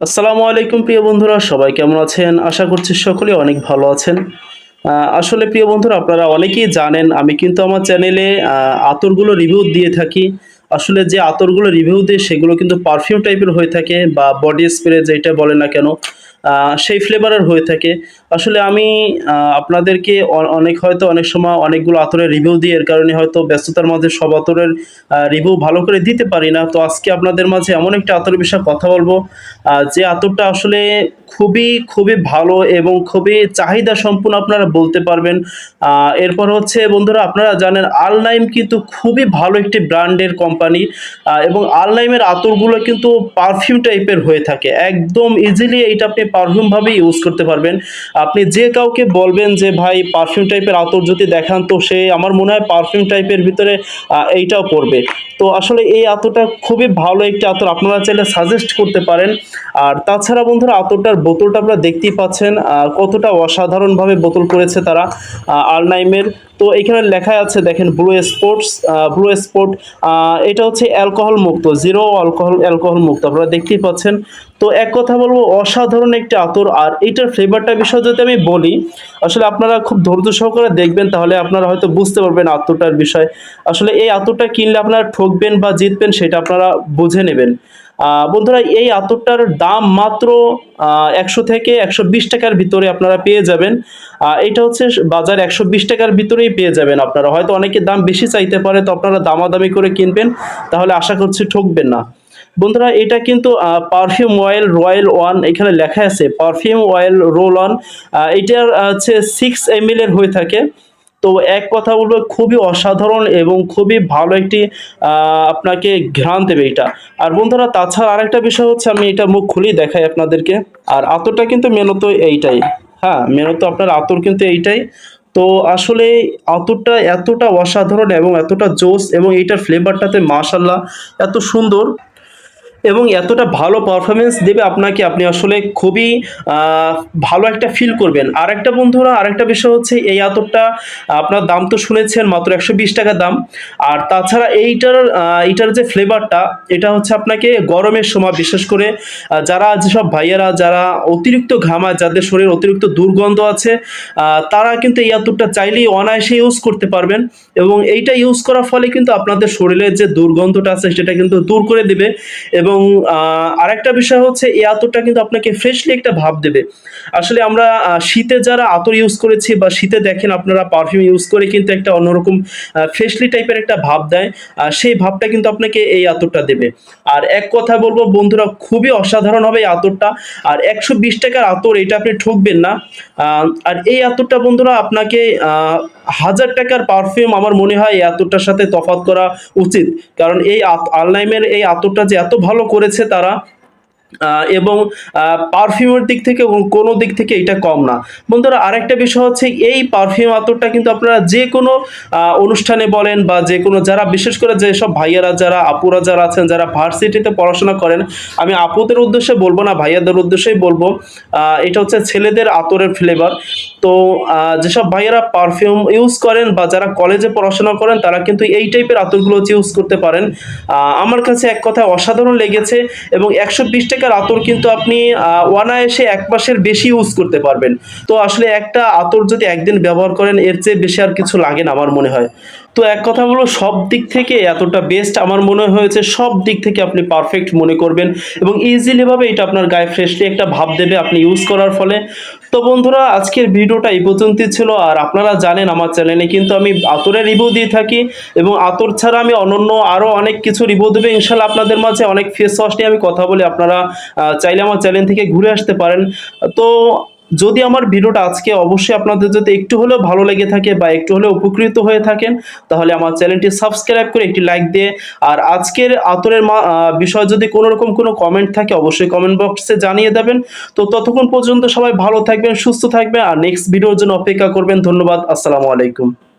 আসসালামু আলাইকুম, প্রিয় বন্ধুরা, সবাই কেমন আছেন? আশা করছি সকলে অনেক ভালো আছেন। আসলে প্রিয় বন্ধুরা, আপনারা অনেকেই জানেন, আমি কিন্তু আমার চ্যানেলে আতরগুলো রিভিউ দিয়ে থাকি। আসলে যে আতরগুলো রিভিউ দিই, সেগুলো কিন্তু পারফিউম টাইপের হয়ে থাকে বা বডি স্প্রে যেটা বলে না কেন সেই ফ্লেভারের হয়ে থাকে। আসলে আমি আপনাদেরকে অনেক হয়তো অনেক সময় অনেকগুলো আতরের রিভিউ দিই এর কারণে হয়তো ব্যস্ততার মাঝে সব আতরের রিভিউ ভালো করে দিতে পারি না। তো আজকে আপনাদের মাঝে এমন একটা আতরের বিষয়ে কথা বলব যে আতরটা আসলে খুবই খুবই ভালো এবং খুবই চাহিদা সম্পূর্ণ আপনারা বলতে পারবেন। এরপর হচ্ছে বন্ধুরা, আপনারা জানেন আলনাইম কিন্তু খুবই ভালো একটি ব্র্যান্ডের কোম্পানি এবং আলনাইমের আতরগুলো কিন্তু পারফিউম টাইপের হয়ে থাকে। একদম ইজিলি এটা আপনি পারফিউম ভাবে ইউজ করতে পারবেন। আপনি যে কাউকে বলবেন যে, ভাই পারফিউম টাইপের আতর যদি দেখান, তো সে আমার মনে হয় পারফিউম টাইপের ভিতরে এইটাও পড়বে তো আসলে এই আতরটা খুবই ভালো একটি আতর। আপনারা চাইলে সাজেস্ট করতে পারেন। আর তাছাড়া বন্ধুরা, আতরটার বোতলটা আপনারা দেখতেই পাচ্ছেন কতটা অসাধারণভাবে বোতল করেছে তারা আলনাইমের। তো এখানে লেখা আছে, দেখেন ব্লু স্পোর্টস ব্লু স্পোর্ট এটা হচ্ছে অ্যালকোহল মুক্ত জিরো অ্যালকোহল অ্যালকোহল মুক্ত। আপনারা দেখতেই পাচ্ছেন তো এক কথা বলব, অসাধারণ একটি আতর। আর এইটার ফ্লেভারটা বিষয় যদি আমি বলি, আসলে আপনারা খুব ধৈর্য সহকারে দেখবেন, তাহলে আপনারা হয়তো বুঝতে পারবেন আতরটার বিষয়। আসলে এই আতরটা কিনলে আপনারা ঠকবেন বা জিতবেন, সেটা আপনারা বুঝে নেবেন। বন্ধুরা, এই আতরটার দাম মাত্র একশো থেকে একশো বিশ টাকার ভিতরে আপনারা পেয়ে যাবেন। এটা হচ্ছে বাজার একশো বিশ টাকার ভিতরেই পেয়ে যাবেন আপনারা। হয়তো অনেকে দাম বেশি চাইতে পারে, তো আপনারা দামাদামি করে কিনবেন, তাহলে আশা করছি ঠকবেন না। বন্ধুরা, এটা কিন্তু পারফিউম অয়েল রয়্যাল ওয়ান এখানে লেখা আছে পারফিউম অয়েল রোল অন এটার হচ্ছে সিক্স এম এর হয়ে থাকে। তো এক কথা বলব, খুবই অসাধারণ এবং খুবই ভালো একটি আপনাকে ঘ্রাণ দেবে এটা। আর বন্ধুরা, তাছাড়া আরেকটা বিষয় হচ্ছে, আমি এটা মুখ খুলেই দেখাই আপনাদেরকে। আর আতরটা কিন্তু মেনত এইটাই। হ্যাঁ মেনত আপনার আতর কিন্তু এইটাই। তো আসলে আতরটা এতটা অসাধারণ এবং এতটা জোস এবং এইটার ফ্লেভারটাতে মাশাল্লাহ, এত সুন্দর। এবং এতটা ভালো পারফরমেন্স দেবে আপনাকে, আপনি আসলে খুবই ভালো একটা ফিল করবেন। আর একটা বন্ধুরা, আরেকটা বিষয় হচ্ছে, এই আতরটা আপনার দাম তো শুনেছেন, মাত্র একশো বিশ টাকা দাম। আর তাছাড়া এইটার এইটার যে ফ্লেভারটা এটা হচ্ছে আপনাকে গরমের সময়, বিশেষ করে যারা যেসব ভাইয়েরা, যারা অতিরিক্ত ঘামায় যাদের শরীর অতিরিক্ত দুর্গন্ধ আছে তারা কিন্তু এই আতরটা চাইলেই অনায়াসে ইউজ করতে পারবেন। এবং এইটা ইউজ করার ফলে কিন্তু আপনাদের শরীরের যে দুর্গন্ধটা আছে, সেটা কিন্তু দূর করে দেবে। এবং আহ, আরেকটা বিষয় হচ্ছে এই আতরটা কিন্তু আপনাকে ফ্রেশলি একটা ভাব দেবে। আসলে আমরা শীতে যারা আতর ইউজ করেছি বা শীতে দেখেন আপনারা পারফিউম ইউজ করে কিন্তু একটা অন্যরকম ফ্রেশলি টাইপের একটা ভাব দেয় সেই ভাবটা কিন্তু আপনাকে এই আতরটা দেবে। আর এক কথা বলব বন্ধুরা খুবই অসাধারণ হবে এই আতরটা। আর একশো বিশ টাকার আতর এটা আপনি ঠকবেন না। আর এই আতরটা বন্ধুরা আপনাকে হাজার টাকার পারফিউম আমার মনে হয় এই আতরটার সাথে তফাৎ করা উচিত। কারণ এই আত- এই আতরটা যে এত ভালো করেছে তারা এবং পারফিউমের দিক থেকে এবং কোনো দিক থেকে এটা কম না। বন্ধুরা, আরেকটা বিষয় হচ্ছে এই পারফিউম আতরটা কিন্তু আপনারা যে কোনো অনুষ্ঠানে বলেন বা যে কোনো যারা, বিশেষ করে যেসব ভাইয়ারা যারা, আপুরা যারা আছেন, যারা ভার্সিটিতে পড়াশোনা করেন, আমি আপুদের উদ্দেশ্যে বলব না, ভাইয়াদের উদ্দেশ্যেই বলব এটা হচ্ছে ছেলেদের আতরের ফ্লেভার তো যেসব ভাইয়েরা পারফিউম ইউজ করেন বা যারা কলেজে পড়াশোনা করেন, তারা কিন্তু এই টাইপের আতরগুলো ইউজ করতে পারেন। আমার কাছে এক কথায় অসাধারণ লেগেছে এবং একশো বিশ টাকার আতর কিন্তু আপনি অনায়াসে এক মাসের বেশি ইউজ করতে পারবেন। তো আসলে একটা আতর যদি একদিন ব্যবহার করেন, এর চেয়ে বেশি আর কিছু লাগে না আমার মনে হয়। তো এক কথা বলো সব দিক থেকে এতটা বেস্ট আমার মনে হয়েছে, সব দিক থেকে আপনি পারফেক্ট মনে করবেন এবং ইজিলিভাবে এটা আপনার গায়ে ফ্রেশলি একটা ভাব দেবে আপনি ইউজ করার ফলে। তো বন্ধুরা, আজকের ভিডিওটা এই পর্যন্তই ছিল, আর আপনারা জানেন আমার চ্যানেলে কিন্তু আমি আতরের রিভিউ দিয়ে থাকি এবং আতর ছাড়া আমি অনন্য আরও অনেক কিছু রিভিউ দেবে। ইনশাল্লাহ আপনাদের মাঝে অনেক ফেস ওয়াশ নিয়ে আমি কথা বলি, আপনারা চাইলে আমার চ্যানেল থেকে ঘুরে আসতে পারেন। তো যদি আমার ভিডিওটা আজকে অবশ্যই আপনাদের যদি একটু হলেও ভালো লেগে থাকে বা একটু হলেও উপকৃত হয়ে থাকেন, তাহলে আমার চ্যানেলটি সাবস্ক্রাইব করে একটি লাইক দিয়ে, আর আজকের আতরের বিষয় যদি কোনো রকম কোনো কমেন্ট থাকে, অবশ্যই কমেন্ট বক্সে জানিয়ে দেবেন। তো ততক্ষণ পর্যন্ত সবাই ভালো থাকবেন, সুস্থ থাকবেন, আর নেক্সট ভিডিওর জন্য অপেক্ষা করবেন। ধন্যবাদ, আসসালামু আলাইকুম।